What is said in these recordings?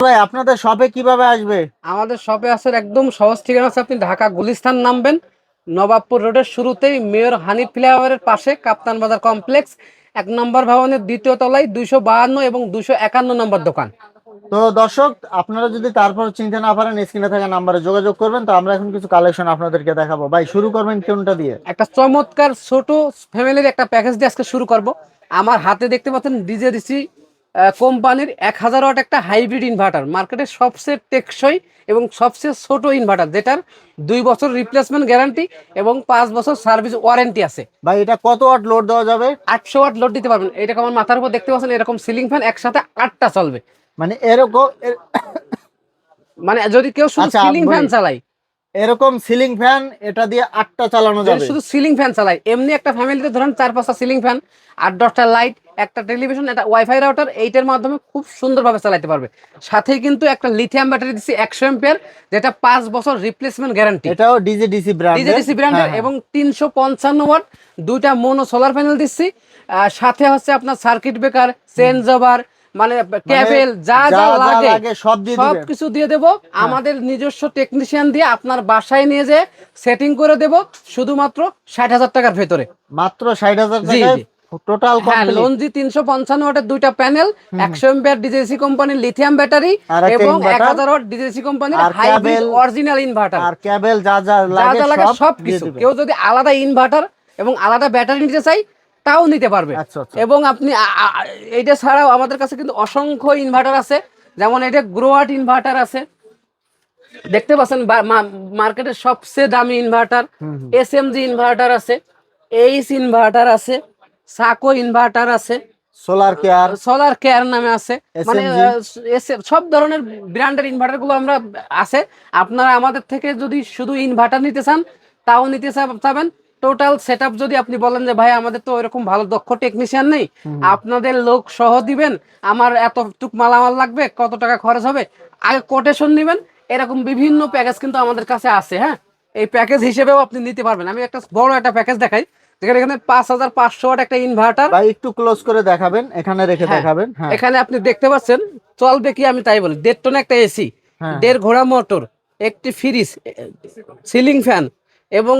ভাই আপনাদের শপে কীভাবে আসবে? আমাদের শপে আসার একদম সহজ ঠিকানা আছে আপনি ঢাকা গুলিস্তান নামবেন। নবাবপুর রোডের শুরুতেই মেয়র হানিফ ফ্লাইওভারের পাশে কাপ্তান বাজার কমপ্লেক্স এক নম্বর ভবনের দ্বিতীয় তলায় দুইশো বাহান্ন এবং দুইশো একান্ন নম্বর দোকান। তো দর্শক আপনারা যদি তারপর চিনতে না পারেন স্ক্রিনে থাকা নাম্বারে যোগাযোগ করবেন। তো আমরা এখন কিছু কালেকশন আপনাদেরকে দেখাবো। ভাই শুরু করবেন কোনটা দিয়ে? একটা চমৎকার ছোট ফ্যামিলির একটা প্যাকেজ দিয়ে আজকে শুরু করব। আমার হাতে দেখতে পাচ্ছেন ডিজে ডিসি কোম্পানির এক হাজার ওয়াট একটা হাইব্রিড ইনভার্টার মার্কেটে সবচেয়ে টেকসই এবং সবচেয়ে ছোট ইনভার্টার যেটার দুই বছর রিপ্লেসমেন্ট গ্যারান্টি এবং পাঁচ বছর সার্ভিস ওয়ারেন্টি আছে। ভাই এটা কত ওয়াট লোড দেওয়া যাবে? আটশো ওয়াট লোড দিতে পারবেন। এটা আমার মাথার উপর দেখতে পাচ্ছেন এরকম সিলিং ফ্যান একসাথে আটটা চলবে। মানে এরকম মানে যদি কেউ শুধু আচ্ছা, সিলিং ফ্যান চালায় এরকম সিলিং ফ্যান এটা দিয়ে আটটা চালানো যাবে। শুধু সিলিং ফ্যান চালায় এমনি একটা ফ্যামিলিতে ধরেন চার পাঁচটা সিলিং ফ্যান আট দশটা লাইট একটা টেলিভিশন একটা ওয়াইফাই রাউটার এইটার মাধ্যমে খুব সুন্দরভাবে চালাতে পারবে। সাথে কিন্তু একটা লিথিয়াম ব্যাটারি দিচ্ছি একশো এম্পিয়ার যেটা পাঁচ বছর রিপ্লেসমেন্ট গ্যারান্টি এটাও ডিজি ডিসি ব্র্যান্ড ডিজেডিসি ব্র্যান্ডের এবং তিনশো পঞ্চান্ন ওয়াট দুইটা মোনো সোলার প্যানেল দিচ্ছি সাথে হচ্ছে আপনার সার্কিট ব্রেকার চেঞ্জ ওভার মানে কেবল যা যা লাগে সব দিয়ে কিছু দিয়ে দেব। আমাদের নিজস্ব টেকনিশিয়ান দিয়ে আপনার বাসায় নিয়ে যে সেটিং করে দেব শুধুমাত্র ষাট হাজার টাকার ভেতরে। মাত্র ষাট হাজার টাকায় টোটাল হ্যাঁ লঞ্জি তিনশো পঞ্চান্ন ওয়াটের দুইটা প্যানেল একশো এম্পিয়ার ডিজেসি কোম্পানির লিথিয়াম ব্যাটারি এবং এক হাজার ওয়াট ডিজেসি কোম্পানির হাইব্রিড অরিজিনাল ইনভার্টার আর কেবল যা যা যা লাগে যা লাগে সব সব দিয়ে কিছু দিবেন। কেউ যদি আলাদা ইনভার্টার এবং আলাদা ব্যাটারি নিতে চাই তাও নিতে পারবে। আচ্ছা আচ্ছা। এবং আপনি এইটা ছাড়াও আমাদের কাছে কিন্তু অসংখ্য ইনভার্টার আছে। যেমন এটা গ্রোয়াট ইনভার্টার আছে। দেখতে পাচ্ছেন মার্কেটের সবচেয়ে দামি inverter. S M G inverter আছে এইচ ইনভার্টার আছে সাকো ইনভার্টার আছে। সোলার কেয়ার সোলার কেয়ার নামে আছে। মানে সব ধরনের ব্র্যান্ডের ইনভার্টারগুলো আমরা আছে। আপনারা আমাদের থেকে যদি শুধু ইনভার্টার নিতে চান তাও নিতে চাবেন। টোটাল সেট যদি আপনি বলেন যে ভাই আমাদের তো এরকম ভালো দক্ষ টেকনিশিয়ান নেই। আপনাদের লোক সহ দিবেন আমার এত টুক মালামাল লাগবে কত টাকা খরচ হবে? আগে কোটেশন নেবেন এরকম বিভিন্ন প্যাকেজ কিন্তু আমাদের কাছে আছে হ্যাঁ? এই প্যাকেজ হিসেবেও আপনি নিতে পারবেন। আমি একটা বড় একটা প্যাকেজ দেখাই। যেখানে এখানে পাঁচ হাজার পাঁচশো ওয়াট একটা ইনভার্টার ভাই একটু ক্লোজ করে দেখাবেন এখানে রেখে হ্যাঁ, দেখাবেন হ্যাঁ। এখানে আপনি দেখতে পাচ্ছেন চলবে কি আমি তাই বলি। দেড় টন একটা এসি হ্যাঁ। দেড় ঘোড়া মোটর একটি ফ্রিজ সিলিং ফ্যান এবং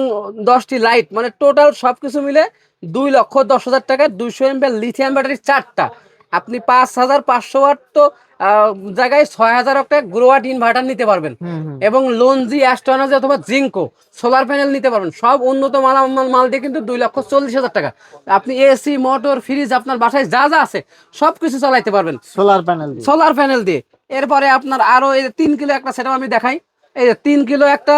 দশটি লাইট মানে টোটাল সবকিছু মিলে দুই লক্ষ দশ হাজার টাকায় দুইশো এমপি লিথিয়াম ব্যাটারি চারটা। আপনি পাঁচ হাজার পাঁচশো ওয়াট তো জায়গায় ছয় হাজার একটা গ্রোয়াট ইনভার্টার নিতে পারবেন। এবং লঞ্জি অ্যাস্ট্রোনাজি অথবা জিঙ্কো সোলার প্যানেল নিতে পারবেন। সব উন্নত মাল মাল দিয়ে কিন্তু দুই লক্ষ চল্লিশ হাজার টাকা। আপনি এসি মোটর ফ্রিজ আপনার বাসায় যা যা আছে সব কিছু চালাইতে পারবেন। সোলার প্যানেল সোলার প্যানেল দিয়ে। এরপরে আপনার আরও এই যে তিন কিলো একটা সেটাও আমি দেখাই। এই যে তিন কিলো একটা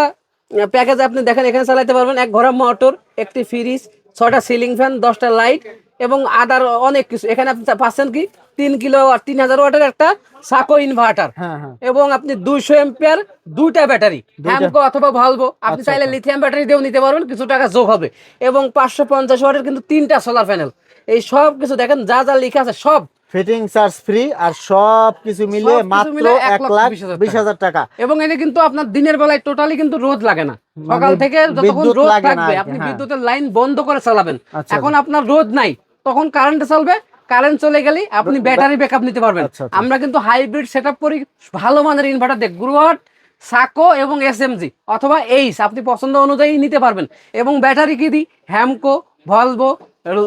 প্যাকেজ আপনি দেখেন এখানে চালাইতে পারবেন এক ঘোড়া মোটর একটি ফ্রিজ ছটা সিলিং ফ্যান দশটা লাইট এবং আদার অনেক কিছু। এখানে আপনি পাচ্ছেন কি? তিন কিলো তিন হাজার ওয়াটের একটা সাকো ইনভার্টার হ্যাঁ হ্যাঁ। এবং আপনি দুইশো এম্পিয়ার দুইটা ব্যাটারি হ্যামকো অথবা ভালভো আপনি আচ্ছা, চাইলে লিথিয়াম ব্যাটারি দিয়েও নিতে পারবেন কিছু টাকা যোগ হবে। এবং পাঁচশো পঞ্চাশ ওয়াটের কিন্তু তিনটা সোলার প্যানেল এই সব কিছু দেখেন যা যা লেখা আছে সব ফিটিং চার্জ ফ্রি আর সব কিছু সবকিছু মাত্র এক লাখ বিশ হাজার টাকা। এবং এটা কিন্তু আপনার দিনের বেলায় টোটালি কিন্তু রোদ লাগে না। মানে সকাল থেকে যতক্ষণ রোদ থাকবে আপনি হ্যাঁ। বিদ্যুতের লাইন বন্ধ করে চালাবেন। আচ্ছা, এখন আপনার রোদ নাই তখন কারেন্ট চলবে কারেন্ট চলে গেলেই আপনি ব্যাটারি ব্যাকআপ নিতে পারবেন। আচ্ছা, আচ্ছা। আমরা কিন্তু হাইব্রিড সেটআপ করি ভালো মানের ইনভার্টার দেখ গ্রুয়াট সাকো এবং এসএমজি অথবা এইস আপনি পছন্দ অনুযায়ী নিতে পারবেন। এবং ব্যাটারি কি দিই? Hamko Volvo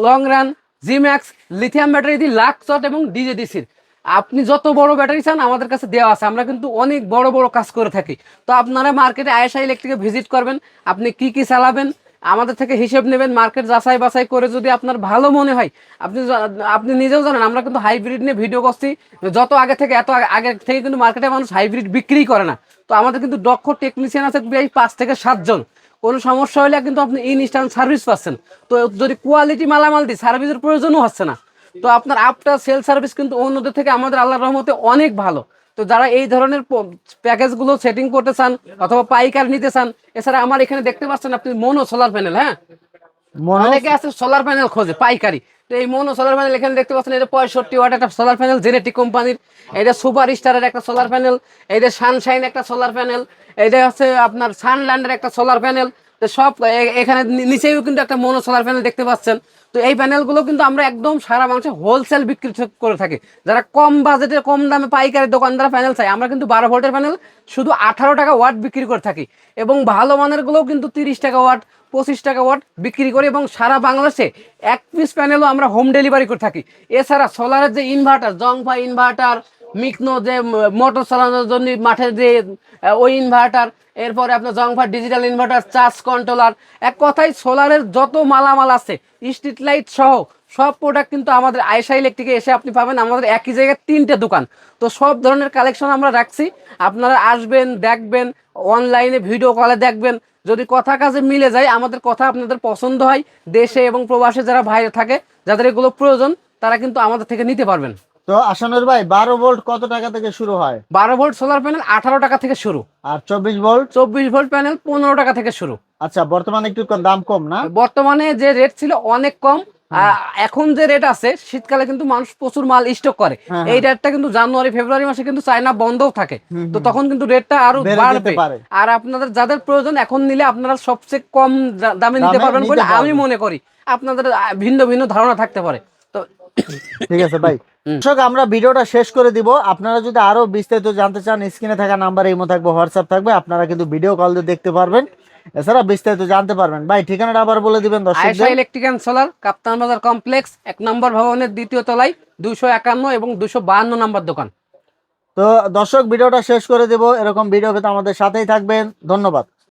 long run জিম্যাক্স lithium battery দিই লাক্সট এবং ডিজেডিসির আপনি যত বড় ব্যাটারি চান, আমাদের কাছে দেওয়া আছে। আমরা কিন্তু অনেক বড় বড় কাজ করে থাকি। তো আপনারা মার্কেটে আয়েশা ইলেকট্রিকে ভিজিট করবেন। আপনি কি কি চালাবেন? আমাদের থেকে হিসেব নেবেন, মার্কেট যাচাই বাছাই করে যদি আপনার ভালো মনে হয়, আপনি আপনি নিজেও জানেন, আমরা কিন্তু হাইব্রিড নিয়ে ভিডিও করছি, যত আগে থেকে, এত আগে- থেকে কিন্তু মার্কেটে মানুষ হাইব্রিড বিক্রি করে না। তো আমাদের কিন্তু দক্ষ টেকনিশিয়ান আছে প্রায় পাঁচ থেকে সাতজন কোনো সমস্যা হলে কিন্তু আপনি ইনস্ট্যান্ট সার্ভিস পাচ্ছেন। তো যদি কোয়ালিটি মালামাল দিই সার্ভিসের প্রয়োজনও হচ্ছে না। তো আপনার আফটার সেল সার্ভিস কিন্তু অন্যদের থেকে আমাদের আল্লাহ রহমতে অনেক ভালো। তো যারা এই ধরনের প্যাকেজগুলো সেটিং করতে চান অথবা পাইকার নিতে চান এছাড়া আমার এখানে দেখতে পাচ্ছেন আপনি মনো সোলার প্যানেল হ্যাঁ? মনে অনেকে আছে সোলার প্যানেল খোঁজে পাইকারি। তো এই মনো সোলার প্যানেল এখানে দেখতে পাচ্ছেন এটা পঁয়ষট্টি ওয়াট একটা সোলার প্যানেল জেনেটিক কোম্পানির। এটা সুপার স্টারের একটা সোলার প্যানেল এটা সানশাইন একটা সোলার প্যানেল এটা হচ্ছে আপনার সানল্যান্ডের একটা সোলার প্যানেল তো সব এখানে নিচেও কিন্তু একটা মনো সোলার প্যানেল দেখতে পাচ্ছেন। তো এই প্যানেলগুলো কিন্তু আমরা একদম সারা বাংলাদেশে হোলসেল বিক্রি করে থাকি। যারা কম বাজেটে কম দামে পাইকারি দোকানদার প্যানেল চাই আমরা কিন্তু বারো ভোল্টের প্যানেল শুধু আঠারো টাকা ওয়াট বিক্রি করে থাকি। এবং ভালো মানেরগুলোও কিন্তু তিরিশ টাকা ওয়াট পঁচিশ টাকা ওয়াট বিক্রি করি এবং সারা বাংলাদেশে এক পিস প্যানেলও আমরা হোম ডেলিভারি করে থাকি। এছাড়া সোলারের যে ইনভার্টার জংফা ইনভার্টার মিকনো যে মোটর চালানোর জন্য মাঠে যে ওই ইনভার্টার এরপরে আপনার জংফা ডিজিটাল ইনভার্টার চার্জ কন্ট্রোলার এক কথায় সোলারের যত মালামাল আছে স্ট্রিট লাইট সহ, সব প্রোডাক্ট কিন্তু আমাদের আয়সা ইলেকট্রিকে এসে আপনি পাবেন আমাদের একই জায়গায় তিনটে দোকান। তো সব ধরনের কালেকশন আমরা রাখছি। আপনারা আসবেন, দেখবেন অনলাইনে ভিডিও কলে দেখবেন। যদি কথা কাজে মিলে যায়, আমাদের কথা আপনাদের পছন্দ হয়, দেশে এবং প্রবাসে যারা বাইরে থাকে, যাদের এগুলো প্রয়োজন, তারা কিন্তু আমাদের থেকে নিতে পারবেন। তো আসানুর ভাই বারো ভোল্ট কত টাকা থেকে শুরু হয়? বারো ভোল্ট সোলার প্যানেল আঠারো টাকা থেকে শুরু। আর চব্বিশ ভোল্ট? চব্বিশ ভোল্ট প্যানেল পনেরো টাকা থেকে শুরু। আচ্ছা বর্তমানে একটু দাম কম না? বর্তমানে যে রেট ছিল অনেক কম। এখন যে রেট আছে শীতকালে কিন্তু মানুষ প্রচুর মাল স্টক করে। হ্যাঁ, এই রেটটা কিন্তু জানুয়ারি ফেব্রুয়ারি মাসে কিন্তু চায়না বন্ধও থাকে। তো তখন কিন্তু রেটটা আরও বেড়ে বাড়বে। পারে। আর আপনাদের যাদের প্রয়োজন এখন নিলে আপনারা সবচেয়ে কম দামে নিতে পারবেন বলে আমি মনে করি। আপনাদের ভিন্ন ভিন্ন ধারণা থাকতে পারে। ঠিক আছে ভাই দর্শক আমরা ভিডিওটা শেষ করে দিব। আপনারা যদি আরও বিস্তারিত জানতে চান স্ক্রিনে থাকা নাম্বার ইমো থাকবে হোয়াটসঅ্যাপ থাকবে আপনারা কিন্তু ভিডিও কল দিয়ে দেখতে পারবেন। এছাড়া বিস্তারিত জানতে পারবেন। ভাই ঠিকানাটা আবার বলে দিবেন দর্শকদের। ইলেকট্রিক অ্যান্ড সোলার কাপ্তান বাজার কমপ্লেক্স এক নম্বর ভবনের দ্বিতীয় তলায় দুইশো একান্ন এবং দুইশো বাহান্ন নম্বর দোকান। তো দর্শক ভিডিওটা শেষ করে দেব। এরকম ভিডিও পেতে আমাদের সাথেই থাকবেন। ধন্যবাদ।